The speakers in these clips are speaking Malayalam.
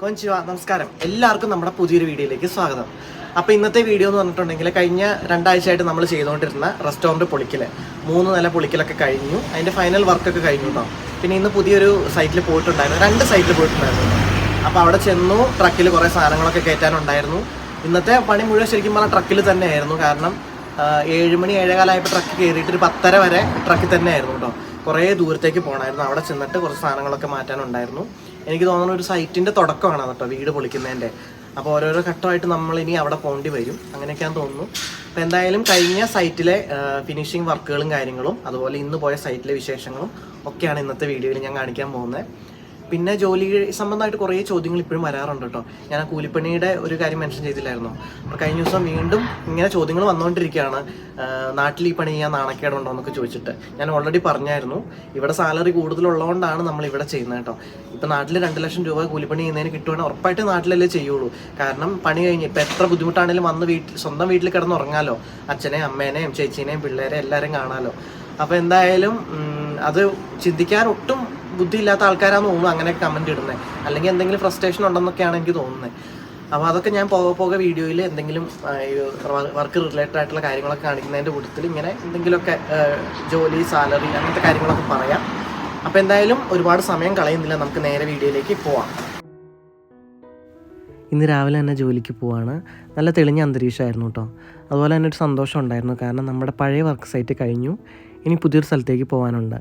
കൊഞ്ചുവ നമസ്കാരം. എല്ലാവർക്കും നമ്മുടെ പുതിയൊരു വീഡിയോയിലേക്ക് സ്വാഗതം. അപ്പോൾ ഇന്നത്തെ വീഡിയോ എന്ന് പറഞ്ഞിട്ടുണ്ടെങ്കിൽ കഴിഞ്ഞ രണ്ടാഴ്ചയായിട്ട് നമ്മൾ ചെയ്തുകൊണ്ടിരുന്ന റെസ്റ്റോറന്റ് പൊളിക്കൽ മൂന്ന് നില പൊളിക്കലൊക്കെ കഴിഞ്ഞു. അതിന്റെ ഫൈനൽ വർക്കൊക്കെ കഴിഞ്ഞു കേട്ടോ പിന്നെ ഇന്ന് പുതിയൊരു സൈറ്റിൽ പോയിട്ടുണ്ടായിരുന്നു. രണ്ട് സൈറ്റിൽ പോയിട്ടുണ്ടായിരുന്നു. അപ്പോൾ അവിടെ ചെന്നു ട്രക്കിൽ കുറേ സാധനങ്ങളൊക്കെ കയറ്റാനുണ്ടായിരുന്നു. ഇന്നത്തെ പണി മുഴുവൻ ശരിക്കും പറഞ്ഞാൽ ട്രക്കിൽ തന്നെയായിരുന്നു. കാരണം ഏഴ് മണി ഏഴേകാലായപ്പോൾ ട്രക്ക് കയറിയിട്ട് ഒരു പത്തര വരെ ട്രക്കിൽ തന്നെയായിരുന്നു കേട്ടോ കുറേ ദൂരത്തേക്ക് പോകണമായിരുന്നു അവിടെ ചെന്നിട്ട് കുറച്ച് സാധനങ്ങളൊക്കെ മാറ്റാനുണ്ടായിരുന്നു. എനിക്ക് തോന്നുന്ന ഒരു സൈറ്റിന്റെ തുടക്കമാണ് കേട്ടോ വീട് പൊളിക്കുന്നതിന്റെ. അപ്പോൾ ഓരോരോ ഘട്ടമായിട്ട് നമ്മൾ ഇനി അവിടെ പോകേണ്ടി വരും. അങ്ങനെയൊക്കെയാണ് തോന്നുന്നു. അപ്പോൾ എന്തായാലും കഴിഞ്ഞ സൈറ്റിലെ ഫിനിഷിംഗ് വർക്കുകളും കാര്യങ്ങളും അതുപോലെ ഇന്ന് പോയ സൈറ്റിലെ വിശേഷങ്ങളും ഒക്കെയാണ് ഇന്നത്തെ വീഡിയോയിൽ ഞാൻ കാണിക്കാൻ പോകുന്നത്. പിന്നെ ജോലി സംബന്ധമായിട്ട് കുറേ ചോദ്യങ്ങൾ ഇപ്പോഴും വരാറുണ്ട് കേട്ടോ. ഞാൻ ആ കൂലിപ്പണിയുടെ ഒരു കാര്യം മെൻഷൻ ചെയ്തില്ലായിരുന്നു. അപ്പോൾ കഴിഞ്ഞ ദിവസം വീണ്ടും ഇങ്ങനെ ചോദ്യങ്ങൾ വന്നുകൊണ്ടിരിക്കുകയാണ്. നാട്ടിൽ ഈ പണി ചെയ്യാൻ നാണക്കേടുണ്ടോ എന്നൊക്കെ ചോദിച്ചിട്ട്. ഞാൻ ഓൾറെഡി പറഞ്ഞായിരുന്നു. ഇവിടെ സാലറി കൂടുതലുള്ളതുകൊണ്ടാണ് നമ്മൾ ഇവിടെ ചെയ്യുന്നത് കേട്ടോ. ഇപ്പം നാട്ടിൽ രണ്ട് ലക്ഷം രൂപ കൂലിപ്പണി ചെയ്യുന്നതിന് കിട്ടുവാണെങ്കിൽ ഉറപ്പായിട്ട് നാട്ടിലല്ലേ ചെയ്യുള്ളൂ. കാരണം പണി കഴിഞ്ഞ് ഇപ്പം എത്ര ബുദ്ധിമുട്ടാണെങ്കിലും വന്ന് വീട്ടിൽ സ്വന്തം വീട്ടിൽ കിടന്നുറങ്ങാലോ. അച്ഛനെയും അമ്മേനെയും ചേച്ചീനെയും പിള്ളേരെ എല്ലാവരെയും കാണാമല്ലോ അപ്പോൾ എന്തായാലും അത് ചിന്തിക്കാൻ ഒട്ടും ബുദ്ധിയില്ലാത്ത ആൾക്കാരാന്ന് തോന്നുന്നു അങ്ങനെ കമന്റ് ഇടുന്നത് അല്ലെങ്കിൽ എന്തെങ്കിലും ഫ്രസ്ട്രേഷൻ ഉണ്ടെന്നൊക്കെയാണ് എനിക്ക് തോന്നുന്നത് അപ്പോൾ അതൊക്കെ ഞാൻ പോകെ പോകെ വീഡിയോയിൽ എന്തെങ്കിലും വർക്ക് റിലേറ്റഡ് ആയിട്ടുള്ള കാര്യങ്ങളൊക്കെ കാണിക്കുന്നതിന്റെ കൂട്ടത്തിൽ ഇങ്ങനെ എന്തെങ്കിലുമൊക്കെ ജോലി സാലറി അങ്ങനത്തെ കാര്യങ്ങളൊക്കെ പറയാം. അപ്പോൾ എന്തായാലും ഒരുപാട് സമയം കളയുന്നില്ല. നമുക്ക് നേരെ വീഡിയോയിലേക്ക് പോവാം. ഇന്ന് രാവിലെ തന്നെ ജോലിക്ക് പോവാണ്. നല്ല തെളിഞ്ഞ അന്തരീക്ഷമായിരുന്നു കേട്ടോ. അതുപോലെ തന്നെ ഒരു സന്തോഷം ഉണ്ടായിരുന്നു. കാരണം നമ്മുടെ പഴയ വർക്ക് സൈറ്റ് കഴിഞ്ഞു. ഇനി പുതിയൊരു സ്ഥലത്തേക്ക് പോകാനുണ്ട്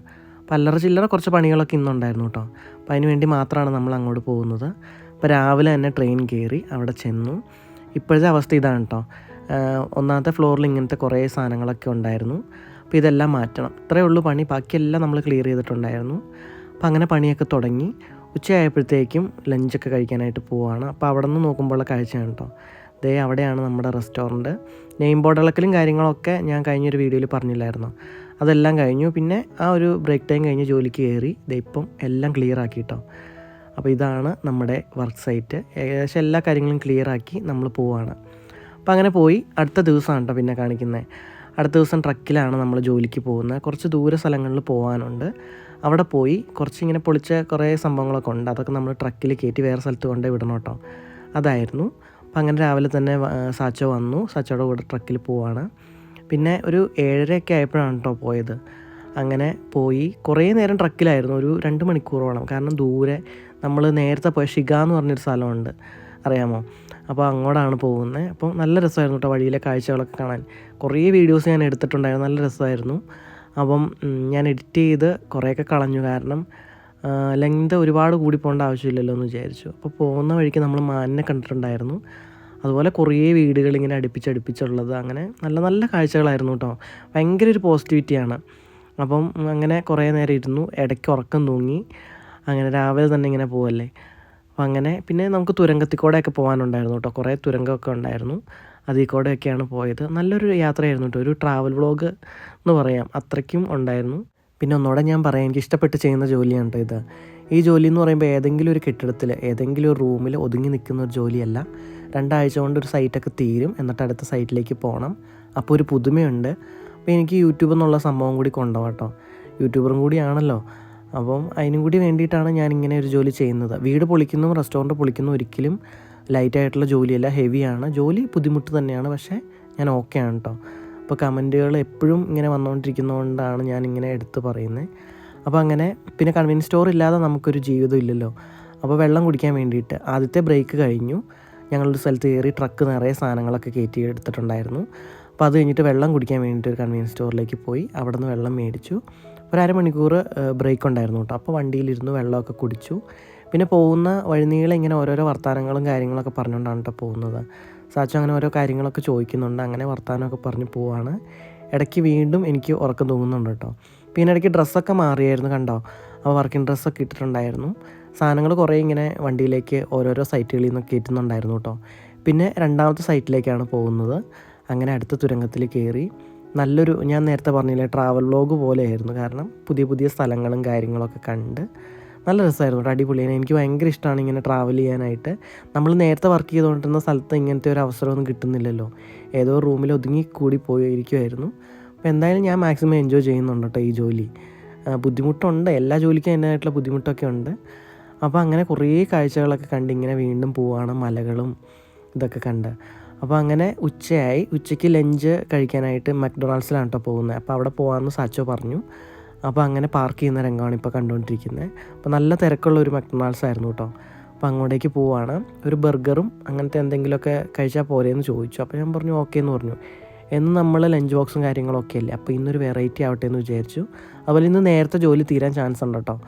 അപ്പോൾ അല്ലറ ചില്ലറ കുറച്ച് പണികളൊക്കെ ഇന്നുണ്ടായിരുന്നു കേട്ടോ. അപ്പോൾ അതിന് വേണ്ടി മാത്രമാണ് നമ്മൾ അങ്ങോട്ട് പോകുന്നത്. അപ്പോൾ രാവിലെ തന്നെ ട്രെയിൻ കയറി അവിടെ ചെന്നു. ഇപ്പോഴത്തെ അവസ്ഥ ഇതാണ് കേട്ടോ. ഒന്നാമത്തെ ഫ്ലോറിൽ ഇങ്ങനത്തെ കുറേ സാധനങ്ങളൊക്കെ ഉണ്ടായിരുന്നു. അപ്പോൾ ഇതെല്ലാം മാറ്റണം. ഇത്രയേ ഉള്ളൂ പണി. ബാക്കിയെല്ലാം നമ്മൾ ക്ലിയർ ചെയ്തിട്ടുണ്ടായിരുന്നു. അപ്പോൾ അങ്ങനെ പണിയൊക്കെ തുടങ്ങി. ഉച്ചയായപ്പോഴത്തേക്കും ലഞ്ചൊക്കെ കഴിക്കാനായിട്ട് പോവാണ്. അപ്പോൾ അവിടെ നിന്ന് നോക്കുമ്പോഴുള്ള കാഴ്ചയാണ് കേട്ടോ. ദേ അവിടെയാണ് നമ്മുടെ റെസ്റ്റോറന്റ് നെയിം ബോർഡ് ഇളക്കലും കാര്യങ്ങളൊക്കെ ഞാൻ കഴിഞ്ഞൊരു വീഡിയോയിൽ പറഞ്ഞില്ലായിരുന്നു? അതെല്ലാം കഴിഞ്ഞു. പിന്നെ ആ ഒരു ബ്രേക്ക് ടൈം കഴിഞ്ഞ് ജോലിക്ക് കയറി ദേ ഇപ്പം എല്ലാം ക്ലിയർ ആക്കിയിട്ടോ അപ്പോൾ ഇതാണ് നമ്മുടെ വർക്ക് സൈറ്റ് ഏകദേശം എല്ലാ കാര്യങ്ങളും ക്ലിയർ ആക്കി നമ്മൾ പോവാണ്. അപ്പോൾ അങ്ങനെ പോയി അടുത്ത ദിവസമാണ് കേട്ടോ പിന്നെ കാണിക്കുന്നത് അടുത്ത ദിവസം ട്രക്കിലാണ് നമ്മൾ ജോലിക്ക് പോകുന്നത് കുറച്ച് ദൂര സ്ഥലങ്ങളിൽ പോകാനുണ്ട് അവിടെ പോയി കുറച്ച് ഇങ്ങനെ പൊളിച്ച കുറേ സംഭവങ്ങളൊക്കെ ഉണ്ട്. അതൊക്കെ നമ്മൾ ട്രക്കിൽ കയറ്റി വേറെ സ്ഥലത്ത് കൊണ്ടേ വിടണം കേട്ടോ അതായിരുന്നു. അപ്പം അങ്ങനെ രാവിലെ തന്നെ സാച്ചോ വന്നു. സാച്ചോയുടെ കൂടെ ട്രക്കിൽ പോവാണ്. പിന്നെ ഒരു ഏഴരയൊക്കെ ആയപ്പോഴാണ് കേട്ടോ പോയത്. അങ്ങനെ പോയി കുറേ നേരം ട്രക്കിലായിരുന്നു ഒരു രണ്ട് മണിക്കൂറോളം. കാരണം ദൂരെ നമ്മൾ നേരത്തെ പോയ ഷിഗ എന്ന് പറഞ്ഞൊരു സ്ഥലമുണ്ട് അറിയാമോ? അപ്പോൾ അങ്ങോട്ടാണ് പോകുന്നത്. അപ്പോൾ നല്ല രസമായിരുന്നു കേട്ടോ വഴിയിലെ കാഴ്ചകളൊക്കെ കാണാൻ. കുറേ വീഡിയോസ് ഞാൻ എടുത്തിട്ടുണ്ടായിരുന്നു നല്ല രസമായിരുന്നു. അപ്പം ഞാൻ എഡിറ്റ് ചെയ്ത് കുറേയൊക്കെ കളഞ്ഞു. കാരണം ലെങ്ത് ഒരുപാട് കൂടി പോകേണ്ട ആവശ്യമില്ലല്ലോ എന്ന് വിചാരിച്ചു. അപ്പോൾ പോകുന്ന വഴിക്ക് നമ്മൾ മാനിനെ കണ്ടിട്ടുണ്ടായിരുന്നു. അതുപോലെ കുറേ വീടുകൾ ഇങ്ങനെ അടുപ്പിച്ചടുപ്പിച്ചുള്ളത് അങ്ങനെ നല്ല നല്ല കാഴ്ചകളായിരുന്നു കേട്ടോ. ഭയങ്കര ഒരു പോസിറ്റിവിറ്റിയാണ് അപ്പം അങ്ങനെ കുറേ നേരം ഇരുന്നു ഇടയ്ക്ക് ഉറക്കം തൂങ്ങി അങ്ങനെ രാവിലെ തന്നെ ഇങ്ങനെ പോവല്ലേ. അപ്പം അങ്ങനെ പിന്നെ നമുക്ക് തുരങ്കത്തിക്കൂടെയൊക്കെ പോകാനുണ്ടായിരുന്നു കേട്ടോ. കുറേ തുരങ്കമൊക്കെ ഉണ്ടായിരുന്നു. അതിൽ കൂടെയൊക്കെയാണ് പോയത്. നല്ലൊരു യാത്രയായിരുന്നു കേട്ടോ. ഒരു ട്രാവൽ വ്ളോഗ് എന്ന് പറയാം. അത്രയ്ക്കും ഉണ്ടായിരുന്നു. പിന്നെ ഒന്നുകൂടെ ഞാൻ പറയാം. എനിക്ക് ഇഷ്ടപ്പെട്ട് ചെയ്യുന്ന ജോലിയാണ് കേട്ടോ ഇത്. ഈ ജോലി എന്ന് പറയുമ്പോൾ ഏതെങ്കിലും ഒരു കെട്ടിടത്തിൽ ഏതെങ്കിലും ഒരു റൂമിൽ ഒതുങ്ങി നിൽക്കുന്ന ഒരു ജോലിയല്ല. രണ്ടാഴ്ച കൊണ്ട് ഒരു സൈറ്റൊക്കെ തീരും. എന്നിട്ട് അടുത്ത സൈറ്റിലേക്ക് പോകണം അപ്പോൾ ഒരു പുതുമയുണ്ട്. അപ്പോൾ എനിക്ക് യൂട്യൂബ് എന്നുള്ള സംഭവം കൂടി കൊണ്ടുപോകാം കേട്ടോ. യൂട്യൂബറും കൂടിയാണല്ലോ. അപ്പം അതിനും കൂടി വേണ്ടിയിട്ടാണ് ഞാൻ ഇങ്ങനെ ഒരു ജോലി ചെയ്യുന്നത്. വീട് പൊളിക്കുന്നതും റെസ്റ്റോറന്റ് പൊളിക്കുന്നതും ഒരിക്കലും ലൈറ്റായിട്ടുള്ള ജോലിയല്ല. ഹെവിയാണ് ജോലി ബുദ്ധിമുട്ട് തന്നെയാണ്. പക്ഷേ ഞാൻ ഓക്കെ ആണ് കേട്ടോ. അപ്പോൾ കമന്റുകൾ എപ്പോഴും ഇങ്ങനെ വന്നുകൊണ്ടിരിക്കുന്നതുകൊണ്ടാണ് ഞാൻ ഇങ്ങനെ എടുത്ത് പറയുന്നത് അപ്പോൾ അങ്ങനെ പിന്നെ കൺവീനിയൻസ് സ്റ്റോർ ഇല്ലാതെ നമുക്കൊരു ജീവിതം ഇല്ലല്ലോ. അപ്പോൾ വെള്ളം കുടിക്കാൻ വേണ്ടിയിട്ട്. ആദ്യത്തെ ബ്രേക്ക് കഴിഞ്ഞു. ഞങ്ങളൊരു സ്ഥലത്ത് കയറി ട്രക്ക് നിറയെ സാധനങ്ങളൊക്കെ കയറ്റി എടുത്തിട്ടുണ്ടായിരുന്നു. അപ്പോൾ അത് കഴിഞ്ഞിട്ട് വെള്ളം കുടിക്കാൻ വേണ്ടിയിട്ട് ഒരു കൺവീനിയൻസ് സ്റ്റോറിലേക്ക് പോയി. അവിടെ നിന്ന് വെള്ളം മേടിച്ചു. ഒരു അരമണിക്കൂർ ബ്രേക്ക് ഉണ്ടായിരുന്നു കേട്ടോ. അപ്പോൾ വണ്ടിയിലിരുന്ന് വെള്ളമൊക്കെ കുടിച്ചു. പിന്നെ പോകുന്ന വഴിനീളെ ഇങ്ങനെ ഓരോരോ വർത്തമാനങ്ങളും കാര്യങ്ങളൊക്കെ പറഞ്ഞുകൊണ്ടാണ് കേട്ടോ പോകുന്നത്. സാച്ചു അങ്ങനെ ഓരോ കാര്യങ്ങളൊക്കെ ചോദിക്കുന്നുണ്ട്. അങ്ങനെ വർത്തമാനമൊക്കെ പറഞ്ഞ് പോവാണ്. ഇടയ്ക്ക് വീണ്ടും എനിക്ക് ഉറക്കം തോന്നുന്നുണ്ട് കേട്ടോ. പിന്നെ ഇടയ്ക്ക് ഡ്രസ്സൊക്കെ മാറിയായിരുന്നു കണ്ടോ? അപ്പോൾ വർക്കിംഗ് ഡ്രസ്സൊക്കെ ഇട്ടിട്ടുണ്ടായിരുന്നു. സാധനങ്ങൾ കുറേ ഇങ്ങനെ വണ്ടിയിലേക്ക് ഓരോരോ സൈറ്റുകളിൽ നിന്ന് കയറ്റുന്നുണ്ടായിരുന്നു കേട്ടോ. പിന്നെ രണ്ടാമത്തെ സൈറ്റിലേക്കാണ് പോകുന്നത്. അങ്ങനെ അടുത്ത തുരങ്കത്തിൽ കയറി. നല്ലൊരു ഞാൻ നേരത്തെ പറഞ്ഞില്ലേ ട്രാവൽ വ്ലോഗ് പോലെയായിരുന്നു. കാരണം പുതിയ പുതിയ സ്ഥലങ്ങളും കാര്യങ്ങളൊക്കെ കണ്ട് നല്ല രസമായിരുന്നു കേട്ടോ അടിപൊളിയാണ് എനിക്ക് ഭയങ്കര ഇഷ്ടമാണ് ഇങ്ങനെ ട്രാവൽ ചെയ്യാനായിട്ട്. നമ്മൾ നേരത്തെ വർക്ക് ചെയ്തുകൊണ്ടിരുന്ന സ്ഥലത്ത് ഇങ്ങനത്തെ ഒരു അവസരമൊന്നും കിട്ടുന്നില്ലല്ലോ. ഏതോ റൂമിൽ ഒതുങ്ങി കൂടി പോയിരിക്കുമായിരുന്നു അപ്പോൾ എന്തായാലും ഞാൻ മാക്സിമം എൻജോയ് ചെയ്യുന്നുണ്ട് കേട്ടോ ഈ ജോലി. ബുദ്ധിമുട്ടുണ്ട്. എല്ലാ ജോലിക്കും അതിന്റെതായിട്ടുള്ള ബുദ്ധിമുട്ടൊക്കെ ഉണ്ട്. അപ്പോൾ അങ്ങനെ കുറേ കാഴ്ചകളൊക്കെ കണ്ട് ഇങ്ങനെ വീണ്ടും പോവാണ് മലകളും ഇതൊക്കെ കണ്ട്. അപ്പോൾ അങ്ങനെ ഉച്ചയായി. ഉച്ചയ്ക്ക് ലഞ്ച് കഴിക്കാനായിട്ട് മക്ഡൊണാൾഡ്സിലാണ് കേട്ടോ പോകുന്നത്. അപ്പോൾ അവിടെ പോകാമെന്ന് സാച്ചോ പറഞ്ഞു. അപ്പോൾ അങ്ങനെ പാർക്ക് ചെയ്യുന്ന രംഗമാണ് ഇപ്പോൾ കണ്ടുകൊണ്ടിരിക്കുന്നത്. അപ്പോൾ നല്ല തിരക്കുള്ള ഒരു മക്ഡൊണാൾഡ്സ് ആയിരുന്നു കേട്ടോ. അപ്പോൾ അങ്ങോട്ടേക്ക് പോവാണ്. ഒരു ബർഗറും അങ്ങനത്തെ എന്തെങ്കിലുമൊക്കെ കഴിച്ചാൽ പോരെയെന്ന് ചോദിച്ചു. അപ്പോൾ ഞാൻ പറഞ്ഞു ഓക്കെ എന്ന് പറഞ്ഞു. എന്ന് നമ്മൾ ലഞ്ച് ബോക്സും കാര്യങ്ങളൊക്കെ അല്ലേ? അപ്പോൾ ഇന്നൊരു വെറൈറ്റി ആവട്ടെ എന്ന് വിചാരിച്ചു. അതുപോലെ ഇന്ന് നേരത്തെ ജോലി തീരാൻ ചാൻസ് ഉണ്ട് കേട്ടോ.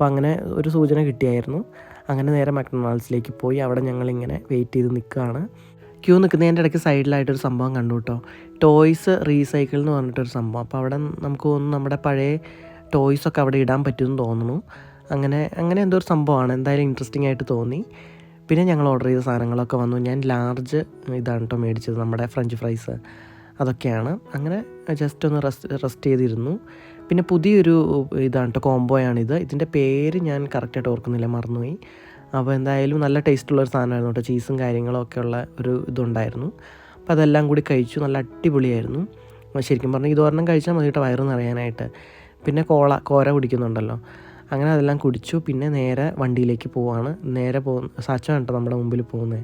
അപ്പോൾ അങ്ങനെ ഒരു സൂചന കിട്ടിയായിരുന്നു. അങ്ങനെ നേരെ മക്ഡൊണാൾഡ്സിലേക്ക് പോയി അവിടെ ഞങ്ങളിങ്ങനെ വെയിറ്റ് ചെയ്ത് നിൽക്കുകയാണ്. ക്യൂ നിൽക്കുന്നതിന്റെ ഇടയ്ക്ക് സൈഡിലായിട്ടൊരു സംഭവം കണ്ടു കേട്ടോ. ടോയ്സ് റീസൈക്കിൾ എന്ന് പറഞ്ഞിട്ടൊരു സംഭവം. അപ്പോൾ അവിടെ നമുക്ക് തോന്നുന്നു നമ്മുടെ പഴയ ടോയ്സൊക്കെ അവിടെ ഇടാൻ പറ്റുമെന്ന് തോന്നുന്നു. അങ്ങനെ അങ്ങനെ എന്തോ ഒരു സംഭവമാണ്. എന്തായാലും ഇൻട്രസ്റ്റിംഗ് ആയിട്ട് തോന്നി. പിന്നെ ഞങ്ങൾ ഓർഡർ ചെയ്ത സാധനങ്ങളൊക്കെ വന്നു. ഞാൻ ലാർജ് ഇതാണ് കേട്ടോ മേടിച്ചത്. നമ്മുടെ ഫ്രഞ്ച് ഫ്രൈസ് അതൊക്കെയാണ്. അങ്ങനെ ജസ്റ്റ് ഒന്ന് റെസ്റ്റ് റെസ്റ്റ് ചെയ്തിരുന്നു. പിന്നെ പുതിയൊരു ഇതാണ് കേട്ടോ കോംബോയാണിത്. ഇതിന്റെ പേര് ഞാൻ കറക്റ്റായിട്ട് ഓർക്കുന്നില്ല മറന്നുപോയി. അപ്പോൾ എന്തായാലും നല്ല ടേസ്റ്റുള്ള ഒരു സാധനമായിരുന്നു കേട്ടോ ചീസും കാര്യങ്ങളും ഒക്കെ ഉള്ള ഒരു ഇതുണ്ടായിരുന്നു. അപ്പോൾ അതെല്ലാം കൂടി കഴിച്ചു നല്ല അടിപൊളിയായിരുന്നു. ശരിക്കും പറഞ്ഞാൽ ഇതൊരെണ്ണം കഴിച്ചാൽ മതി കേട്ടോ വയറ് നിറയാനായിട്ട്. പിന്നെ കോള കോര കുടിക്കുന്നുണ്ടല്ലോ. അങ്ങനെ അതെല്ലാം കുടിച്ചു പിന്നെ നേരെ വണ്ടിയിലേക്ക് പോവാണ്. നേരെ പോ സാച്ചാണ് കേട്ടോ നമ്മുടെ മുമ്പിൽ പോകുന്നത്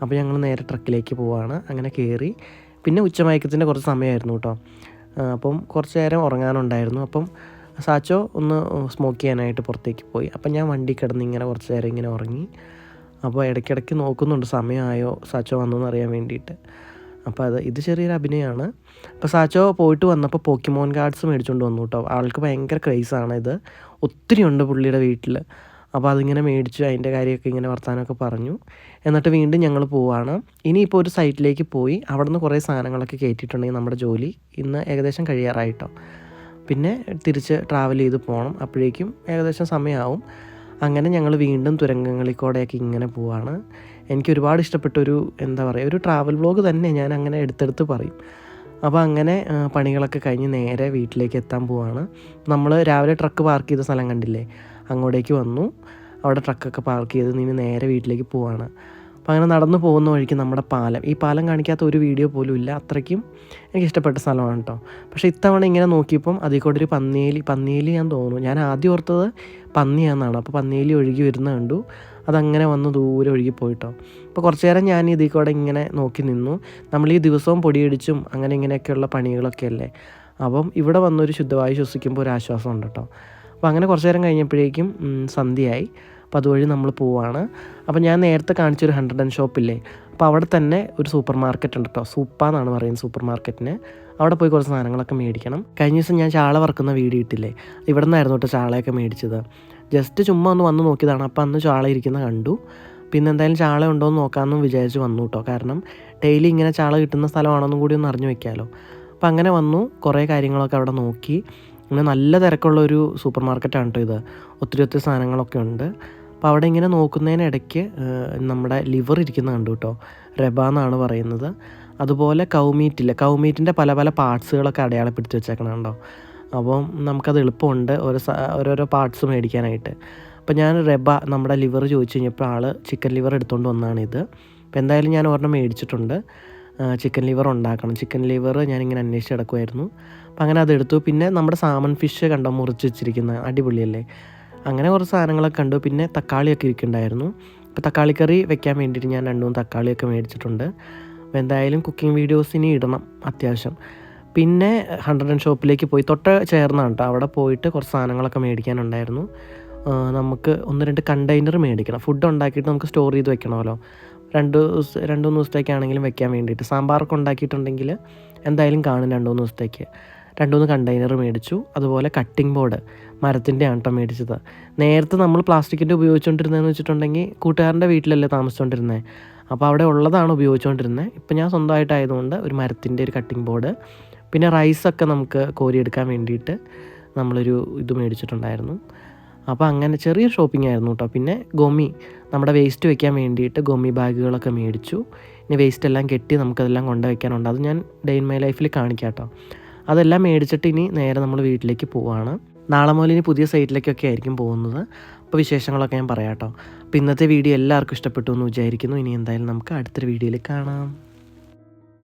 അപ്പോൾ ഞങ്ങൾ നേരെ ട്രക്കിലേക്ക് പോവാണ് അങ്ങനെ കയറി. പിന്നെ ഉച്ചമയക്കത്തിന്റെ കുറച്ച് സമയമായിരുന്നു കേട്ടോ അപ്പം കുറച്ച് നേരം ഉറങ്ങാനുണ്ടായിരുന്നു. അപ്പം സാച്ചോ ഒന്ന് സ്മോക്ക് ചെയ്യാനായിട്ട് പുറത്തേക്ക് പോയി. അപ്പം ഞാൻ വണ്ടി കിടന്ന് ഇങ്ങനെ കുറച്ച് നേരം ഇങ്ങനെ ഉറങ്ങി. അപ്പോൾ ഇടയ്ക്കിടയ്ക്ക് നോക്കുന്നുണ്ട് സമയമായോ? സാച്ചോ വന്നോന്ന് അറിയാൻ വേണ്ടിയിട്ട്. അപ്പോൾ അത് ഇത് ചെറിയൊരു അഭിനയമാണ്. അപ്പോൾ സാച്ചോ പോയിട്ട് വന്നപ്പോൾ പോക്കിമോൻ കാർഡ്സ് മേടിച്ചുകൊണ്ട് വന്നു കേട്ടോ. ആൾക്ക് ഭയങ്കര ക്രൈസാണ് ഇത് ഒത്തിരി ഉണ്ട് പുള്ളിയുടെ വീട്ടിൽ അപ്പോൾ അതിങ്ങനെ മേടിച്ചു അതിന്റെ കാര്യമൊക്കെ ഇങ്ങനെ വർത്താനമൊക്കെ പറഞ്ഞു. എന്നിട്ട് വീണ്ടും ഞങ്ങൾ പോവാണ്. ഇനിയിപ്പോൾ ഒരു സൈറ്റിലേക്ക് പോയി അവിടെ നിന്ന് കുറേ സാധനങ്ങളൊക്കെ കയറ്റിയിട്ടുണ്ടെങ്കിൽ നമ്മുടെ ജോലി ഇന്ന് ഏകദേശം കഴിയാറായിട്ടോ. പിന്നെ തിരിച്ച് ട്രാവൽ ചെയ്ത് പോകണം. അപ്പോഴേക്കും ഏകദേശം സമയമാവും. അങ്ങനെ ഞങ്ങൾ വീണ്ടും തുരങ്കങ്ങളിൽ കൂടെയൊക്കെ ഇങ്ങനെ പോവാണ്. എനിക്ക് ഒരുപാട് ഇഷ്ടപ്പെട്ടൊരു എന്താ പറയുക ഒരു ട്രാവൽ വ്ലോഗ് തന്നെ ഞാൻ അങ്ങനെ എടുത്തെടുത്ത് പറയും. അപ്പോൾ അങ്ങനെ പണികളൊക്കെ കഴിഞ്ഞ് നേരെ വീട്ടിലേക്ക് എത്താൻ പോവാണ്. നമ്മൾ രാവിലെ ട്രക്ക് പാർക്ക് ചെയ്ത സ്ഥലം കണ്ടില്ലേ? അങ്ങോട്ടേക്ക് വന്നു. അവിടെ ട്രക്കൊക്കെ പാർക്ക് ചെയ്ത് നിന്ന് നേരെ വീട്ടിലേക്ക് പോവാണ്. അപ്പോൾ അങ്ങനെ നടന്നു പോകുന്ന വഴിക്ക് നമ്മുടെ പാലം. ഈ പാലം കാണിക്കാത്ത ഒരു വീഡിയോ പോലും ഇല്ല. അത്രയ്ക്കും എനിക്ക് ഇഷ്ടപ്പെട്ട സ്ഥലമാണ് കേട്ടോ. പക്ഷേ ഇത്തവണ ഇങ്ങനെ നോക്കിയപ്പം അതിൽ കൂടെ ഒരു പന്നിയേലി പന്നിയേലി ഞാൻ തോന്നുന്നു. ഞാൻ ആദ്യം ഓർത്തത് പന്നിയാണെന്നാണ് അപ്പോൾ പന്നിയേലി ഒഴുകി വരുന്ന കണ്ടു. അതങ്ങനെ വന്ന് ദൂരെ ഒഴുകി പോയിട്ടോ. അപ്പോൾ കുറച്ച് നേരം ഞാൻ ഇതിൽ കൂടെ ഇങ്ങനെ നോക്കി നിന്നു. നമ്മൾ ഈ ദിവസവും പൊടിയടിച്ചും അങ്ങനെ ഇങ്ങനെയൊക്കെയുള്ള പണികളൊക്കെ അല്ലേ അപ്പം ഇവിടെ വന്നൊരു ശുദ്ധവായു ശ്വസിക്കുമ്പോൾ ഒരു ആശ്വാസം ഉണ്ട് കേട്ടോ. അപ്പോൾ അങ്ങനെ കുറച്ച് നേരം കഴിഞ്ഞപ്പോഴേക്കും സന്ധ്യയായി. അപ്പോൾ അതുവഴി നമ്മൾ പോവാണ്. അപ്പോൾ ഞാൻ നേരത്തെ കാണിച്ചൊരു ഹൺഡ്രഡ് ആൻഡ് ഷോപ്പില്ലേ അപ്പോൾ അവിടെ തന്നെ ഒരു സൂപ്പർ മാർക്കറ്റ് ഉണ്ട് കേട്ടോ സൂപ്പ എന്നാണ് പറയുന്നത് സൂപ്പർ മാർക്കറ്റിന് അവിടെ പോയി കുറച്ച് സാധനങ്ങളൊക്കെ മേടിക്കണം. കഴിഞ്ഞ ദിവസം ഞാൻ ചാള വറക്കുന്ന വീഡിയോ ഇട്ടില്ലേ? ഇവിടെ നിന്നായിരുന്നു കേട്ടോ ചാളയൊക്കെ മേടിച്ചത്. ജസ്റ്റ് ചുമ്മാ ഒന്ന് വന്ന് നോക്കിയതാണ്. അപ്പോൾ അന്ന് ചാള ഇരിക്കുന്ന കണ്ടു. പിന്നെ എന്തായാലും ചാള ഉണ്ടോ എന്ന് നോക്കാമെന്നും വിചാരിച്ച് വന്നു കേട്ടോ കാരണം ഡെയിലി ഇങ്ങനെ ചാള കിട്ടുന്ന സ്ഥലമാണെന്നും കൂടി ഒന്ന് അറിഞ്ഞു വെക്കാമല്ലോ അപ്പോൾ അങ്ങനെ വന്നു. കുറേ കാര്യങ്ങളൊക്കെ അവിടെ നോക്കി. അങ്ങനെ നല്ല തിരക്കുള്ള ഒരു സൂപ്പർ മാർക്കറ്റാണ് കേട്ടോ ഇത്. ഒത്തിരി ഒത്തിരി സാധനങ്ങളൊക്കെ ഉണ്ട്. അപ്പോൾ അവിടെ ഇങ്ങനെ നോക്കുന്നതിനിടയ്ക്ക് നമ്മുടെ ലിവർ ഇരിക്കുന്ന കണ്ടു കേട്ടോ റെബ എന്നാണ് പറയുന്നത്. അതുപോലെ കൗമീറ്റില്ല കൗമീറ്റിന്റെ പല പല പാർട്സുകളൊക്കെ അടയാളപ്പെടുത്തി വെച്ചേക്കണുണ്ടോ അപ്പം നമുക്കത് എളുപ്പമുണ്ട് ഓരോ ഓരോരോ പാർട്സ് മേടിക്കാനായിട്ട്. അപ്പോൾ ഞാൻ റെബ നമ്മുടെ ലിവർ ചോദിച്ചു കഴിഞ്ഞപ്പോൾ ആൾ ചിക്കൻ ലിവർ എടുത്തുകൊണ്ട് വന്നതാണിത് അപ്പോൾ എന്തായാലും ഞാൻ ഒരെണ്ണം മേടിച്ചിട്ടുണ്ട്. ചിക്കൻ ലിവർ ഉണ്ടാക്കണം. ചിക്കൻ ലിവർ ഞാനിങ്ങനെ അന്വേഷിച്ച് കിടക്കുമായിരുന്നു അപ്പം അങ്ങനെ അതെടുത്തു. പിന്നെ നമ്മുടെ സാമൺ ഫിഷ് കണ്ടോ? മുറിച്ച് വെച്ചിരിക്കുന്ന അടിപൊളിയല്ലേ? അങ്ങനെ കുറച്ച് സാധനങ്ങളൊക്കെ കണ്ടു. പിന്നെ തക്കാളിയൊക്കെ ഇരിക്കുന്നുണ്ടായിരുന്നു. അപ്പോൾ തക്കാളിക്കറി വെക്കാൻ വേണ്ടിയിട്ട് ഞാൻ രണ്ടു മൂന്ന് തക്കാളിയൊക്കെ മേടിച്ചിട്ടുണ്ട്. അപ്പോൾ എന്തായാലും കുക്കിംഗ് വീഡിയോസ് ഇനി ഇടണം അത്യാവശ്യം. പിന്നെ ഹൺഡ്രഡ് ആൻഡ് ഷോപ്പിലേക്ക് പോയി. തൊട്ട് ചേർന്നാണ് കേട്ടോ. അവിടെ പോയിട്ട് കുറച്ച് സാധനങ്ങളൊക്കെ മേടിക്കാനുണ്ടായിരുന്നു. നമുക്ക് ഒന്ന് രണ്ട് കണ്ടെയ്നർ മേടിക്കണം. ഫുഡ് ഉണ്ടാക്കിയിട്ട് നമുക്ക് സ്റ്റോർ ചെയ്ത് വെക്കണമല്ലോ. രണ്ട് ദിവസം രണ്ട് മൂന്ന് ദിവസത്തേക്കാണെങ്കിലും വെക്കാൻ വേണ്ടിയിട്ട്. സാമ്പാറൊക്കെ ഉണ്ടാക്കിയിട്ടുണ്ടെങ്കിൽ എന്തായാലും കാണും രണ്ട് മൂന്ന് ദിവസത്തേക്ക്. രണ്ട് മൂന്ന് കണ്ടെയ്നർ മേടിച്ചു. അതുപോലെ കട്ടിംഗ് ബോർഡ് മരത്തിന്റെ ആണ് കേട്ടോ മേടിച്ചത്. നേരത്തെ നമ്മൾ പ്ലാസ്റ്റിക്കിന്റെ ഉപയോഗിച്ചുകൊണ്ടിരുന്നതെന്ന് വെച്ചിട്ടുണ്ടെങ്കിൽ കൂട്ടുകാരന്റെ വീട്ടിലല്ലേ താമസിച്ചുകൊണ്ടിരുന്നത് അപ്പോൾ അവിടെ ഉള്ളതാണ് ഉപയോഗിച്ചുകൊണ്ടിരുന്നത്. ഇപ്പം ഞാൻ സ്വന്തമായിട്ടായതുകൊണ്ട് ഒരു മരത്തിന്റെ ഒരു കട്ടിംഗ് ബോർഡ് പിന്നെ റൈസൊക്കെ നമുക്ക് കോരിയെടുക്കാൻ വേണ്ടിയിട്ട് നമ്മളൊരു ഇത് മേടിച്ചിട്ടുണ്ടായിരുന്നു. അപ്പോൾ അങ്ങനെ ചെറിയ ഷോപ്പിംഗ് ആയിരുന്നു കേട്ടോ. പിന്നെ ഗൊമി നമ്മുടെ വേസ്റ്റ് വെക്കാൻ വേണ്ടിയിട്ട് ഗൊമി ബാഗുകളൊക്കെ മേടിച്ചു. ഇനി വേസ്റ്റ് എല്ലാം കെട്ടി നമുക്കതെല്ലാം കൊണ്ടു വയ്ക്കാനുണ്ട് അത് ഞാൻ ഡേ ഇൻ മൈ ലൈഫിൽ കാണിക്കാം കേട്ടോ. അതെല്ലാം മേടിച്ചിട്ട് ഇനി നേരെ നമ്മൾ വീട്ടിലേക്ക് പോവാണ്. നാളെ മുതൽ ഇനി പുതിയ സൈറ്റിലേക്കൊക്കെ ആയിരിക്കും പോകുന്നത്. അപ്പോൾ വിശേഷങ്ങളൊക്കെ ഞാൻ പറയാം കേട്ടോ. അപ്പോൾ ഇന്നത്തെ വീഡിയോ എല്ലാവർക്കും ഇഷ്ടപ്പെട്ടു എന്ന് വിചാരിക്കുന്നു. ഇനി എന്തായാലും നമുക്ക് അടുത്തൊരു വീഡിയോയിൽ കാണാം.